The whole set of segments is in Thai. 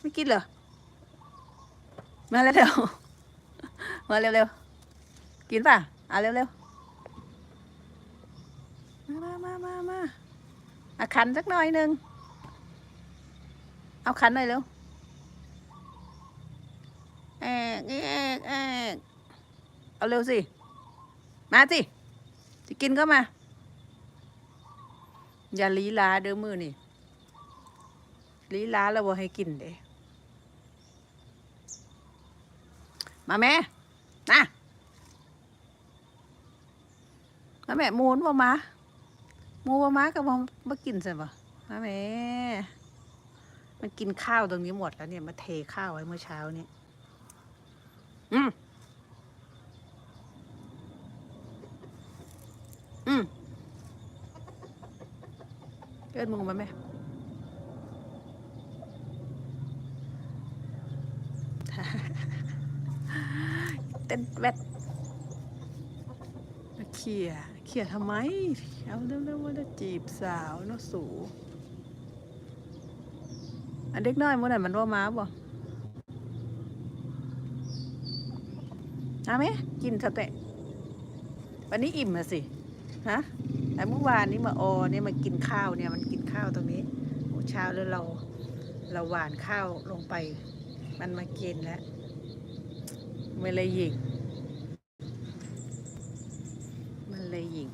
ไม่กินเหรอ มาเร็วๆมาเร็วๆ กินป่ะ อะเร็วๆ มามามามาอะขันสักหน่อยหนึ่ง เอาขันหน่อยเร็วแอกแอกแอกเอาเร็วสิ มาสิ จะกินก็มา อย่าลีลาเด้อมือนี่ลีลาแล้วบ่ให้กินเด้ มาแม่นะมาแม่มูนบ่มามูบ่มาก็บ่บ่กินใช่บ่มาแม่มันกินข้าวตรงนี้หมดแล้วเนี่ยมาเทข้าวไว้เมื่อเช้านี้อืมอืมเอิ้นมึงมาไหม เต้นแวดเขี่ยเขี่ยทำไม เอาเร็วๆว่าจะจีบสาวเนาะสูอันเด็กน้อยมื่อไหร่มันว่ามาบ่เอาไหมกินสเตะวันนี้อิ่มอะสิฮะแต่เมื่อวานนี้มาออเนี่ยมากินข้าวเนี่ยมันกินข้าวตรงนี้โอ้เช้าแล้วเราเราหวานข้าวลงไป มันมากินแล้ว มันเลยหยิงมันเลยหยิง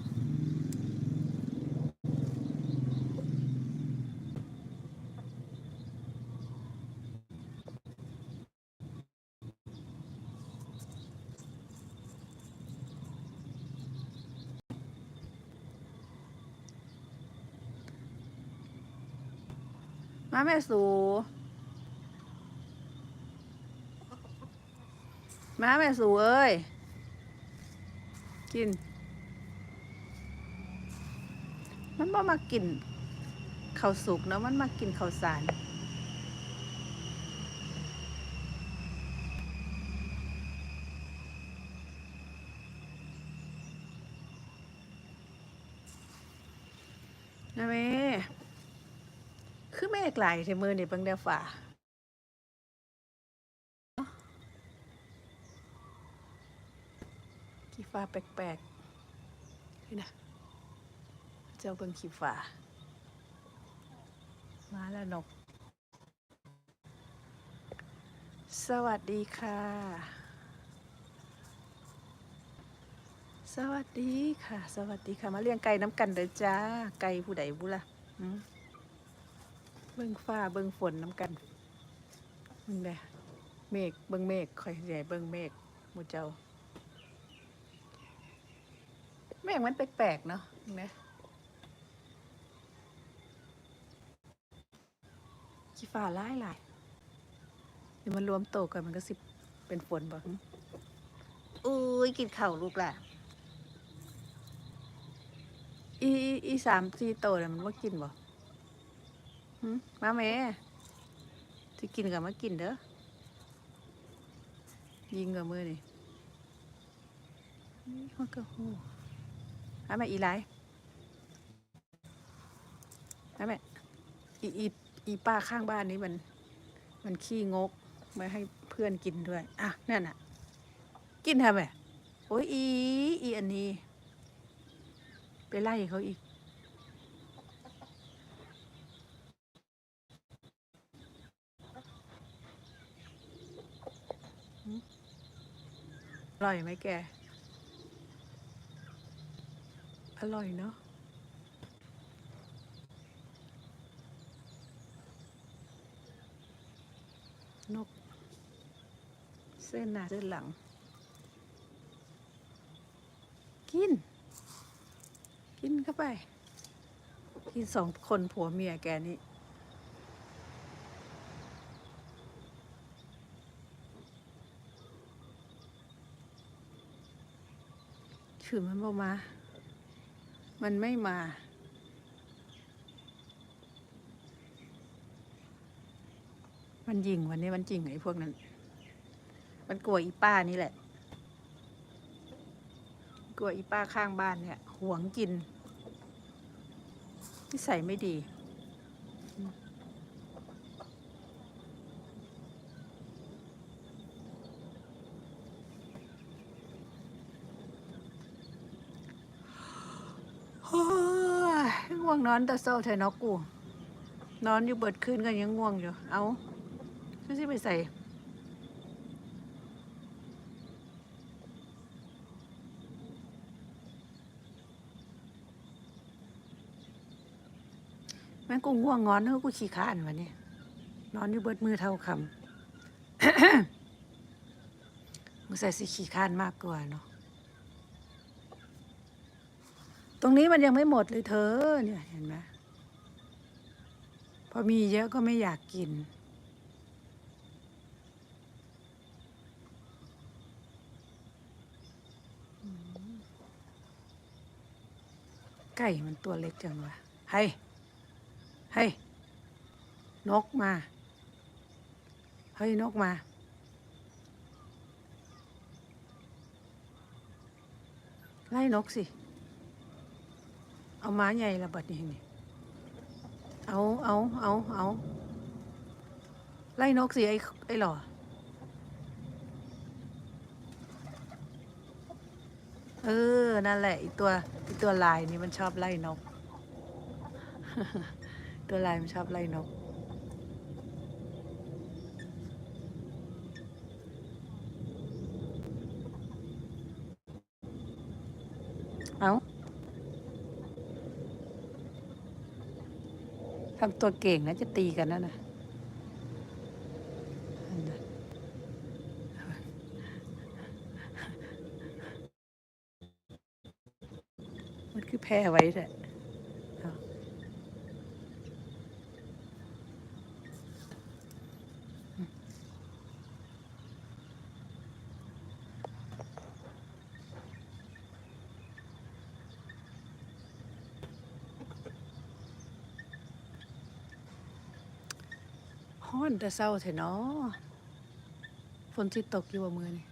มาแม่สู มาแม่สูเอ้ย กิน มันบ่มากินข้าวสุกเนาะมันมากินข้าวสารนะแม่ คือแม่ไกลเทมือนี่เบังเดียวฝ่า ขี้ฟ้าแปลกๆนี่นะเจ้าเบิ่งขี้ฟ้า มาแล้วนก สวัสดีค่ะ สวัสดีค่ะ สวัสดีค่ะ มาเลี้ยงไก่น้ำกันเด้อจ้า ไก่ผู้ใดบุล่ะเบิ่งฟ้าเบิ่งฝนน้ำกันมึงเด้เมฆเบิ่งเมฆคอยใหญ่เบิ่งเมฆมูเจ้า แม่งมันแปลกๆเนาะเห็นะขี้ฟ้าหลายหลายเดี๋ยวมันรวมโตกันมันก็สิเป็นฝนบ่หึอุ้ยกินข้าวลูกล่ะอีอีอีสามสี่โตเนี่ยมันว่ากินบ่หึมาแม่ที่กินกับมากินเด้อ ยิงกับมือนี่นี่มันก็หู หาแม่อีไรหาแม่อีอีอีป้าข้างบ้านนี้มัน มันขี้งกไม่ให้เพื่อนกินด้วย อะนั่นน่ะ กินทำไมโอ้ยอีอีอันนี้ ไปไล่เขาอีกอร่อยไหมแก อร่อยเนาะนก เส้นหน้าเส้นหลัง กิน กินเข้าไป กินสองคนผัวเมียแกนี่ถือมันบอกมา มันไม่มา มันยิงวันนี้มันจริงไอ้พวกนั้น มันกลัวอีป้านี่แหละ กลัวอีป้าข้างบ้านเนี่ย หวงกินนิสัยไม่ดี โอ้ยง่วงนอนแต่เศร้าแทนนกกู นอนอยู่เบิดคืนก็ยังง่วงอยู่ เอาซื้อสิไปใส่แม่งกูง่วงงอนเฮ้กูขี้ข้านวะเนี่ยนอนอยู่เบิดมือเท่าคำมึงใส่สีขี้ข้านมากกว่าเนาะ ต รงนี้มันยังไม่หมดเลยเธอเนี่ยเห็นไหมพอมีเยอะก็ไม่อยากกิน ไก่มันตัวเล็กจังวะเฮ้ยเฮ้ยนกมา เฮ้ย นกมาไล่นกสิ เอาม้าใหญ่ระบัดนี่นี่เอาเอาเอาเอาไล่นกสิไอ้ไอ้หล่อเออ นั่นแหละอีตัวอีตัวลายนี่มันชอบไล่นก ตัวลายมันชอบไล่นก เอา ทำตัวเก่งนะจะตีกันนะนะนั่นน่ะมันคือแพ้ไว้แหละ ฮ้อนแต่เศร้าเถอะเนาะฝนที่ตกอยู่ว่ามือนี่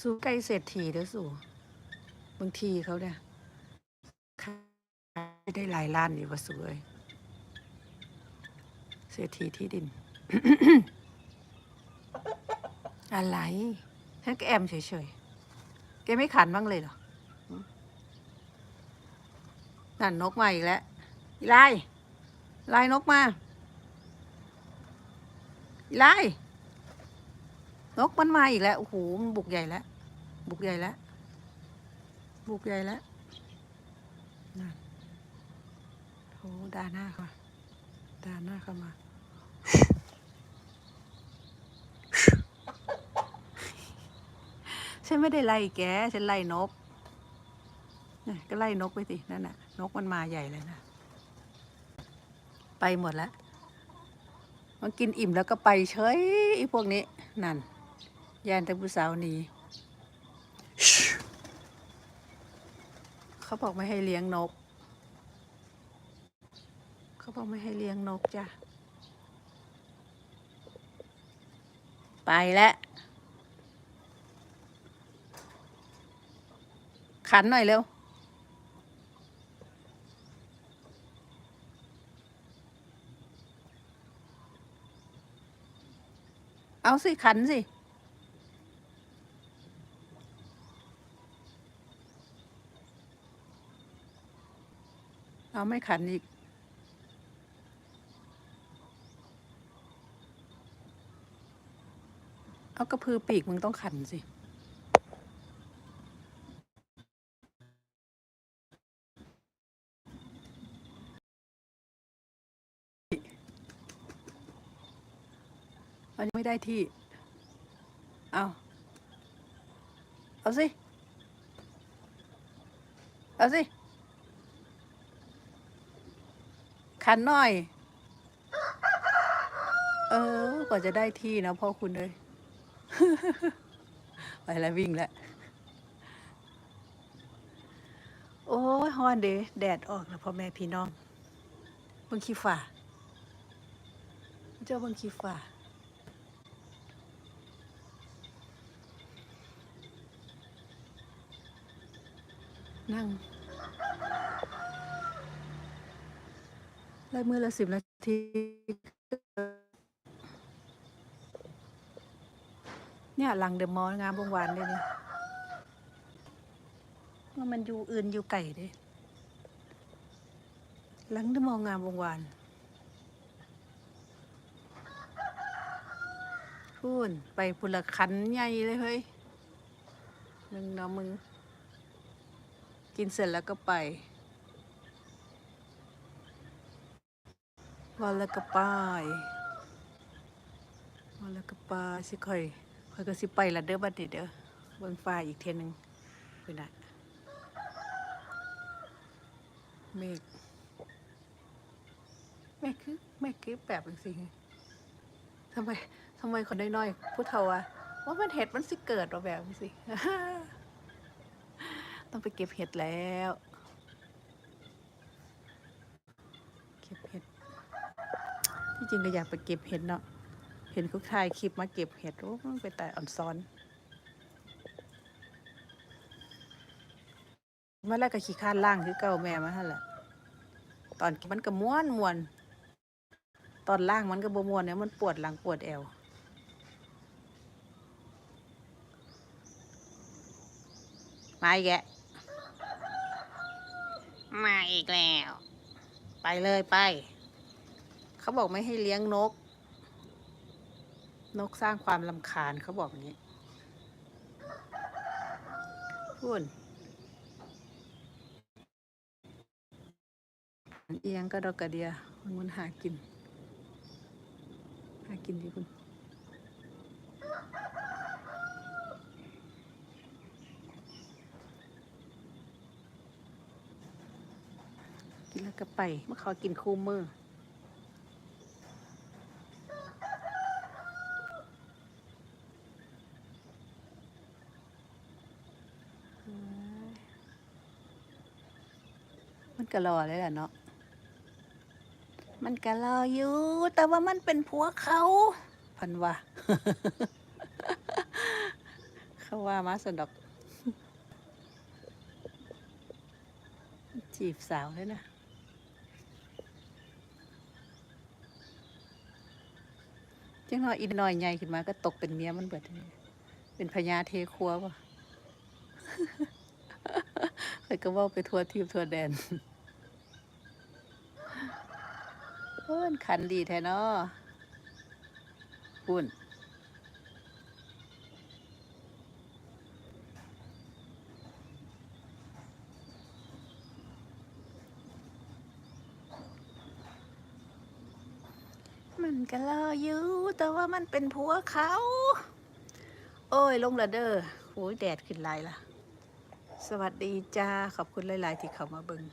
สู่ใกล้เศรษฐีเด้อสู่บางทีเขาเนี่ยได้หลายล้านอยู่ว่าสวยเศรษฐีที่ดิน อะไรแค่แอมเฉยๆ แกไม่ขันบ้างเลยเหรอ นั่นนกมาอีกแล้วอีไลไลนกมาอีไลนกมันมาอีกแล้วโอ้โหมันบุกใหญ่แล้วบุกใหญ่แล้วบุกใหญ่แล้วนั่นโอ้ดาหน้าเข้ามาหน้าเข้ามาฉันไม่ได้ไล่แก ฉันไล่นก ก็ไล่นกไปสิ นั่นน่ะ นกมันมาใหญ่เลยนะ ไปหมดแล้ว มันกินอิ่มแล้วก็ไปเฉยไอ้พวกนี้ นั่น ยานแต่ผู้สาวหนีเขาบอกไม่ให้เลี้ยงนก เขาบอกไม่ให้เลี้ยงนกจ้ะ ไปแล้วขันหน่อยเร็ว เอา สิ ขันสิเอาไม่ขันอีก เอากระพือปีกมึงต้องขันสิ มันยัง ไม่ได้ที่ เอา เอาสิ เอาสิ ขันหน่อย เออกว่าจะได้ที่นะพ่อคุณเลย ไปแล้ววิ่งแล้ว โอ้ยฮอนเดแดดออกแล้วพ่อแม่พี่น้องเบิ่งขี้ฝ่า เจ้าเบิ่งขี้ฝ่า นั่งไล่มือละสิบนาทีเนี่ยหลังเดอะมอลงามวงวานเลยนี่ว่ามันอยู่อื่นอยู่ไก่เด้หลังเดอะมอลงามวงวานพูนไปพุละคันใหญ่เลยเฮ้ยมึงเนาะมึง กินเสร็จแล้วก็ไป วันแล้วก็ไปวันแล้วก็ไปสิค่อยค่อยก็สิไปละเด้อบัดนี้เด้อเบิ่งฟ้าอีกเทยหนึงคือน่ะเมฆเมฆคือเมฆคือแบบจังซี่ทำไมทำไมคนน้อยๆผู้เฒ่าอะว่ามันเห็ดมันสิเกิดว่าแบบจังซี่ ต้องไปเก็บเห็ดแล้ว เก็บเห็ด ที่จริงก็อยากไปเก็บเห็ดเนาะ เห็นเขาถ่ายคลิปมาเก็บเห็ดโอ้มันไปแต่อ่อนซ้อน เมื่อแรกก็ขี้ข้านล่างคือเก่าแม่มาหั่นแหละ ตอนมันก็ม้วนมวน ตอนล่างมันก็บ่ม่วนเนี่ยมันปวดหลังปวดแอวมาอีกแก มาอีกแล้ว ไปเลยไป เขาบอกไม่ให้เลี้ยงนก นกสร้างความลำคาญเขาบอกอย่างนี้พูนเอียงก็ดอกกระเดียมันมันหากิน หากินดีคุณ กินแล้วก็ไปเมื่อเขากินคู่มือมันก็รอเลยแหละเนาะ มันก็รออยู่ แต่ว่ามันเป็นผัวเขา พันว่า เขาว่ามาสนดอก จีบสาวเลยนะ จังหน่อยอีน้อยใหญ่ขึ้นมาก็ตกเป็นเมียมันเบิดเป็นพญาเทครัววะเคยก็ว่าไปทัวร์ทีมทัวร์แดนเพื่อนขันดีแท้เนาะคุณ มันก็รออยู่ แต่ว่ามันเป็นผัวเขา โอ้ย ลงละเด้อโอ้ยแดดขึ้นหลายละสวัสดีจ้า ขอบคุณหลาย ๆ ที่เข้ามาเบิง